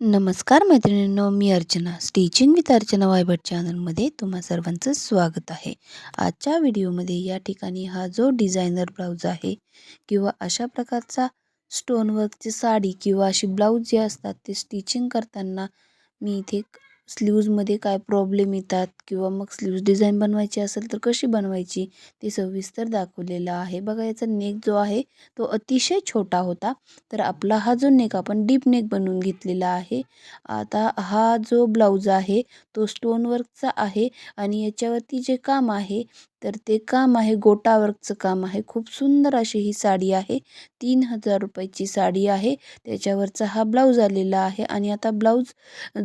नमस्कार मैत्रिणींनो मी अर्चना. स्टिचिंग विथ अर्चना वायभट चॅनलमध्ये तुम्हा सर्वांचं स्वागत आहे. आजच्या व्हिडिओमध्ये या ठिकाणी हा जो डिझायनर ब्लाऊज आहे किंवा अशा प्रकारचा स्टोनवर्कची साडी किंवा अशी ब्लाऊज जे असतात ते स्टिचिंग करताना मी इथे स्लीव्जमध्ये काय प्रॉब्लेम येतात किंवा मग स्लीव्ज डिझाईन बनवायची असेल तर कशी बनवायची ते सविस्तर दाखवलेलं आहे. बघा याचा नेक जो आहे तो अतिशय छोटा होता. तर आपला हा जो नेक आपण डीप नेक बनवून घेतलेला आहे. आता हा जो ब्लाऊज आहे तो स्टोनवर्कचा आहे आणि याच्यावरती जे काम आहे तर ते काम आहे गोटावर्कचं काम आहे. खूप सुंदर अशी ही साडी आहे. तीन हजार रुपयाची साडी आहे. त्याच्यावरचा हा ब्लाऊज आलेला आहे आणि आता ब्लाऊज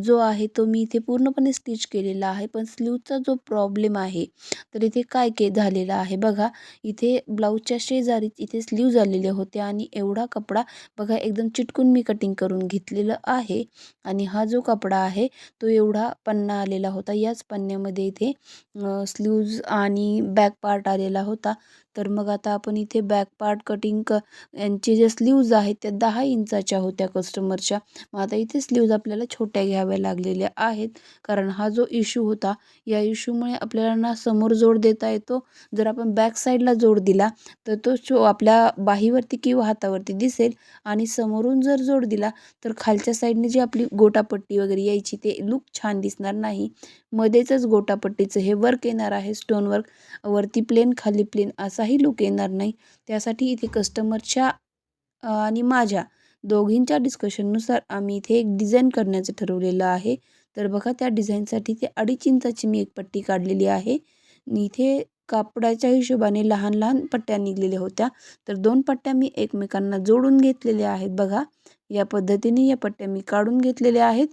जो आहे तो मी इथे पूर्णपणे स्टिच केलेला आहे. पण स्लीवचा जो प्रॉब्लेम आहे तर इथे काय के झालेला आहे बघा. इथे ब्लाऊजच्या शेजारी इथे स्लीव झालेले होते आणि एवढा कपडा बघा एकदम चिटकून मी कटिंग करून घेतलेलं आहे. आणि हा जो कपडा आहे तो एवढा पन्ना आलेला होता. याच पन्न्यामध्ये इथे स्लीव्ज आणि बॅक पार्ट आलेला होता. तर मग आता आपण इथे बॅक पार्ट कटिंग क यांचे जे स्लीव्ज आहेत त्या दहा इंचाच्या होत्या कस्टमरच्या मग आता इथे स्लीव्ज आपल्याला छोट्या घ्याव्या लागलेल्या आहेत. कारण हा जो इश्यू होता या इश्यूमुळे आपल्याला ना समोर जोड देता येतो. जर आपण बॅक साईडला जोड दिला तर तो शो आपल्या बाहीवरती किंवा हातावरती दिसेल. आणि समोरून जर जोड दिला तर खालच्या साईडने जी आपली गोटापट्टी वगैरे यायची ते लुक छान दिसणार नाही. मध्येचच गोटापट्टीचं हे वर्क येणार आहे स्टोन वर्क वरती प्लेन खाली प्लेन असाही लुक येणार नाही. त्यासाठी इथे कस्टमरच्या आणि माझ्या दोघींच्या डिस्कशननुसार आम्ही इथे एक डिझाईन करण्याचं ठरवलेलं आहे. तर बघा त्या डिझाईनसाठी ते अडीच इंचाची मी एक पट्टी काढलेली आहे. इथे कापडाच्या हिशोबाने लहान लहान पट्ट्या निघलेल्या होत्या. तर दोन पट्ट्या मी एकमेकांना जोडून घेतलेल्या आहेत बघा. या पद्धतीने या पट्ट्या मी काढून घेतलेल्या आहेत.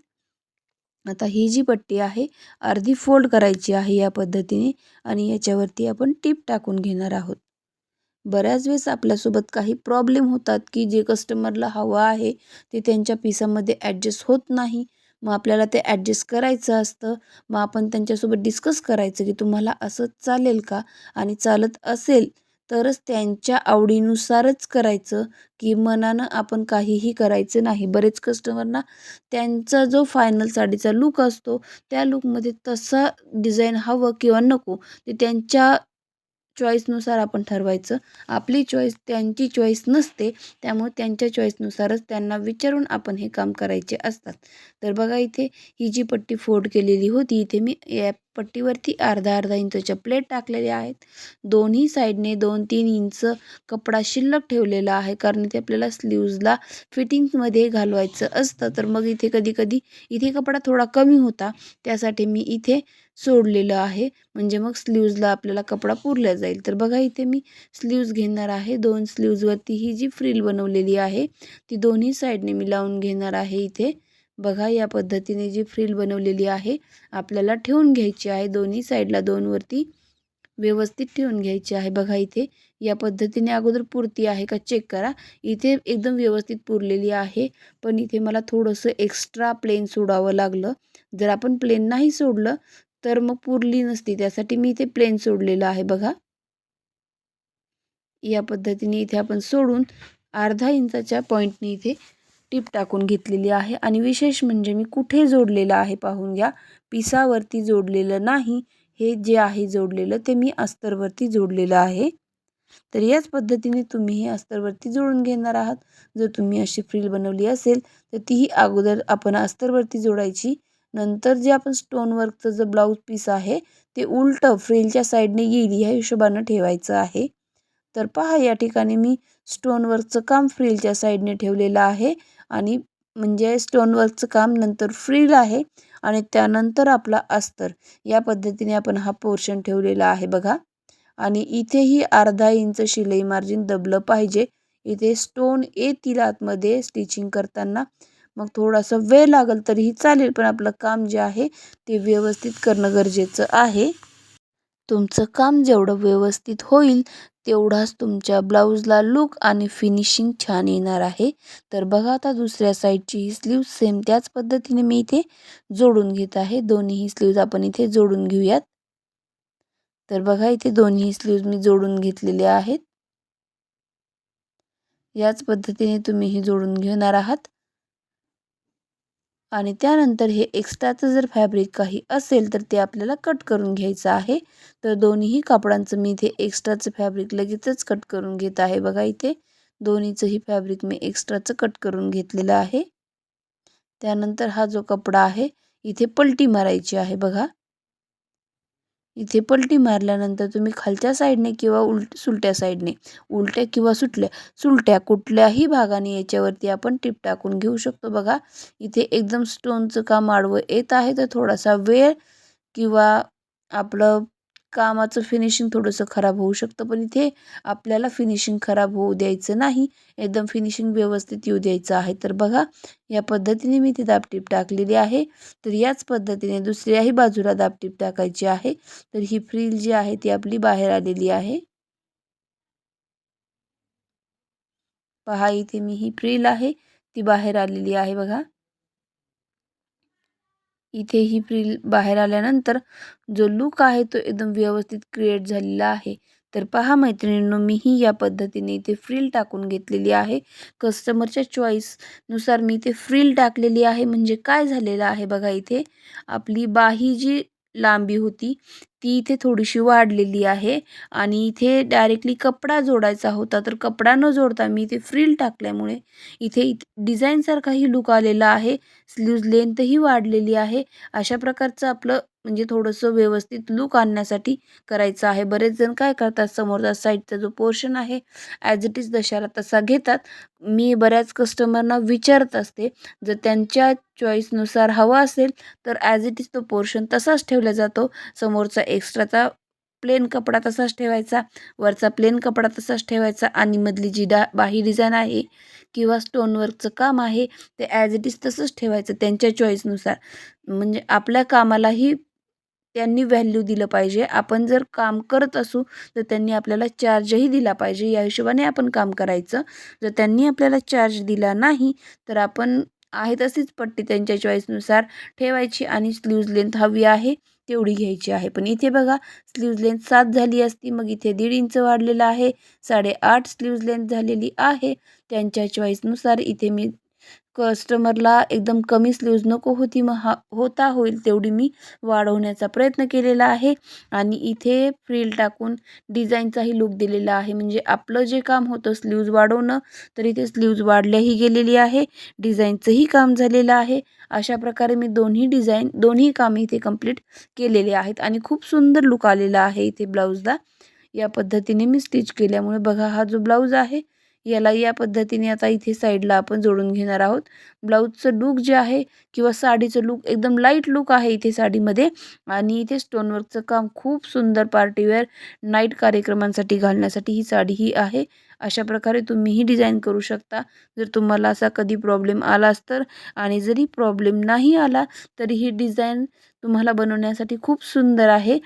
आता ही जी पट्टी आहे अर्धी फोल्ड करायची आहे या पद्धतीने आणि याच्यावरती आपण टीप टाकून घेणार आहोत. बऱ्याच वेळेस आपल्यासोबत काही प्रॉब्लेम होतात की जे कस्टमरला हवं आहे ते त्यांच्या पिसामध्ये ॲडजस्ट होत नाही. मग आपल्याला ते ॲडजस्ट करायचं असतं. मग आपण त्यांच्यासोबत डिस्कस करायचं की तुम्हाला असं चालेल का? आणि चालत असेल तरच त्यांच्या आवडीनुसारच करायचं की मनानं आपण काहीही करायचं नाही. बरेच कस्टमरना त्यांचा जो फायनल साडीचा लूक असतो त्या लूकमध्ये तसा डिझाईन हवं किंवा नको ते त्यांच्या चॉईसनुसार आपण ठरवायचं. आपली चॉईस त्यांची चॉईस नसते त्यामुळे त्यांच्या चॉईसनुसारच त्यांना विचारून आपण हे काम करायचे असतात. तर बघा इथे ही जी पट्टी फोल्ड केलेली होती इथे मी या पट्टीवरती अर्धा अर्धा इंचच्या प्लेट टाकलेल्या आहेत. दोन्ही साईडने दोन तीन इंच कपडा शिल्लक ठेवलेला आहे. कारण इथे आपल्याला स्लीव्जला फिटिंगमध्ये घालवायचं असतं. तर मग इथे कधी कधी इथे कपडा थोडा कमी होता. त्यासाठी मी इथे सोडलेलं आहे. म्हणजे मग स्लीव्जला आपल्याला कपडा पुरला जाईल. तर बघा इथे मी स्लीव्ज घेणार आहे. दोन स्लीव्जवरती ही जी फ्रिल बनवलेली आहे ती दोन्ही साईडने मी लावून घेणार आहे इथे. बघा या पद्धतीने जी फ्रिल बनवलेली आहे आपल्याला ठेवून घ्यायची आहे. दोन्ही साईडला दोनवरती व्यवस्थित ठेवून घ्यायची आहे. बघा इथे या पद्धतीने अगोदर पुरती आहे का चेक करा. इथे एकदम व्यवस्थित पुरलेली आहे. पण इथे मला थोडंसं एक्स्ट्रा प्लेन सोडावं लागलं. जर आपण प्लेन नाही सोडलं तर मग पुरली नसती. त्यासाठी मी इथे प्लेन सोडलेलं आहे बघा. या पद्धतीने इथे आपण सोडून अर्धा इंचाच्या पॉईंटने इथे टीप टाकून घेतलेली आहे. आणि विशेष म्हणजे मी कुठे जोडलेलं आहे पाहून घ्या. पिसावरती जोडलेलं नाही. हे जे आहे जोडलेलं ते मी अस्तरवरती जोडलेलं आहे. तर याच पद्धतीने तुम्ही हे अस्तरवरती जोडून घेणार आहात. जर तुम्ही अशी फ्रील बनवली असेल तर तीही अगोदर आपण अस्तरवरती जोडायची. नंतर जे आपण स्टोनवर्कचं जे ब्लाऊज पीस आहे ते उलटं फ्रिलच्या साईडने येईल ह्या हिशोबानं ठेवायचं आहे. तर पहा या ठिकाणी मी स्टोनवर्कचं काम फ्रीलच्या साईडने ठेवलेलं आहे आणि म्हणजे स्टोनवर्कचं काम नंतर फ्रील आहे आणि त्यानंतर आपला अस्तर. या पद्धतीने आपण हा पोर्शन ठेवलेला आहे बघा. आणि इथेही अर्धा इंच शिलाई मार्जिन दबलं पाहिजे. इथे स्टोन येतील आतमध्ये स्टिचिंग करताना. मग थोडासा वेळ लागेल तरीही चालेल पण आपलं काम जे आहे ते व्यवस्थित करणं गरजेचं आहे. तुमचं काम जेवढं व्यवस्थित होईल तेवढाच तुमच्या ब्लाऊजला लुक आणि फिनिशिंग छान येणार आहे. तर बघा आता दुसऱ्या साईडची ही स्लीव सेम त्याच पद्धतीने मी इथे जोडून घेत आहे. दोन्ही स्लीव्ज आपण इथे जोडून घेऊयात. तर बघा इथे दोन्ही स्लीव्ज मी जोडून घेतलेले आहेत. याच पद्धतीने तुम्ही ही जोडून घेणार आहात. आणि त्यानंतर हे एक्स्ट्राचं जर फॅब्रिक काही असेल तर ते आपल्याला कट करून घ्यायचं आहे. तर दोन्हीही कापडांचं मी इथे एक्स्ट्राचं फॅब्रिक लगेचच कट करून घेत आहे. बघा इथे दोन्हीचंही फॅब्रिक मी एक्स्ट्राचं कट करून घेतलेलं आहे. त्यानंतर हा जो कपडा आहे इथे पलटी मारायची आहे बघा. इथे पलटी मारल्यानंतर तुम्ही खालच्या साईडने किंवा उलट सुलट्या साईडने उलट्या किंवा सुटल्या सुलट्या कुठल्याही भागाने याच्यावरती आपण टिप टाकून घेऊ शकतो. बघा इथे एकदम स्टोनचं काम आडवं येत आहे. तर थोडासा वेळ किंवा आपलं कामाचं फिनिशिंग थोडंसं खराब होऊ शकतं पण इथे आपल्याला फिनिशिंग खराब होऊ द्यायचं नाही. एकदम फिनिशिंग व्यवस्थित येऊ द्यायचं आहे. तर बघा या पद्धतीने मी ती दाबटीप टाकलेली आहे. तर याच पद्धतीने दुसऱ्याही बाजूला दाबटीप टाकायची आहे. तर ही फ्रील जी आहे ती आपली बाहेर आलेली आहे. पहा इथे मी ही फ्रील आहे ती बाहेर आलेली आहे बघा. इथे ही फ्रील बाहेर आल्यानंतर जो लुक आहे तो एकदम व्यवस्थित क्रिएट झालेला आहे. तर पहा मैत्रिणींनो मीही या पद्धतीने इथे फ्रील टाकून घेतलेली आहे. कस्टमरच्या चॉईसनुसार मी इथे फ्रील टाकलेली आहे. म्हणजे काय झालेलं आहे बघा इथे? आपली बाही जी लांबी होती. ती इथे थोडीशी वाढलेली आहे आणि इथे डायरेक्टली कपडा जोडायचा होता. तर कपडा न जोडता मी इथे फ्रील टाकल्यामुळे इथे डिझाईनसारखाही लुक आलेला आहे. स्लीव्ज लेंथही वाढलेली आहे. अशा प्रकारचं आपलं म्हणजे थोडंसं व्यवस्थित लुक आणण्यासाठी करायचं आहे. बरेच जण काय करतात समोरचा साईडचा जो पोर्शन आहे ॲज इट इज दशाला तसा घेतात. मी बऱ्याच कस्टमरना विचारत असते जर त्यांच्या चॉईसनुसार हवा असेल तर ॲज इट इज तो पोर्शन तसाच ठेवला जातो. समोरचा एक्स्ट्राचा प्लेन कपडा तसाच ठेवायचा वरचा प्लेन कपडा तसाच ठेवायचा आणि मधली जी डा बाही डिझाईन आहे किंवा स्टोनवर्कचं काम आहे ते ॲज इट इज तसंच ठेवायचं त्यांच्या चॉईसनुसार म्हणजे आपल्या कामालाही त्यांनी व्हॅल्यू दिलं पाहिजे. आपण जर काम करत असू तर त्यांनी आपल्याला चार्जही दिला पाहिजे. या हिशोबाने आपण काम करायचं. जर त्यांनी आपल्याला चार्ज दिला नाही तर आपण आहे तशीच पट्टी त्यांच्या चॉईसनुसार ठेवायची आणि स्लीव्ज लेंथ हवी आहे तेवढी घ्यायची आहे. पण इथे बघा स्लीव्ज लेंथ सात झाली असती मग इथे दीड इंच वाढलेलं आहे. साडेआठ स्लीव्ज लेंथ झालेली आहे. त्यांच्या चॉईसनुसार इथे मी कस्टमरला एकदम कमी स्लीव्ज नको होती मग हा होता होईल तेवढी मी वाढवण्याचा प्रयत्न केलेला आहे. आणि इथे फ्रील टाकून डिझाईनचाही लुक दिलेला आहे. म्हणजे आपलं जे काम होतं स्लीव्ज वाढवणं तर इथे स्लीव्ज वाढल्याही गेलेली आहे. डिझाईनचंही काम झालेलं आहे. अशा प्रकारे मी दोन्ही डिझाईन दोन्ही कामे इथे कंप्लीट केलेले आहेत. आणि खूप सुंदर लुक आलेला आहे इथे ब्लाऊजला. या पद्धतीने मी स्टिच केल्यामुळे बघा हा जो ब्लाऊज आहे याला या पद्धतीने आता इथे साईडला आपण जोडून घेणार आहोत. ब्लाऊजचं लूक जे आहे किंवा साडीचं लूक एकदम लाइट लूक आहे इथे साडीमध्ये. आणि इथे स्टोनवर्कचं काम खूप सुंदर पार्टीवेअर नाईट कार्यक्रमांसाठी घालण्यासाठी ही साडी ही आहे. अशा प्रकारे तुम्हीही डिझाईन करू शकता. जर तुम्हाला असा कधी प्रॉब्लेम आलाच तर आणि जरी प्रॉब्लेम नाही आला तरी ही डिझाईन तुम्हाला बनवण्यासाठी खूप सुंदर आहे.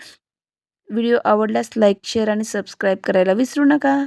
व्हिडिओ आवडल्यास लाईक शेअर आणि सबस्क्राईब करायला विसरू नका.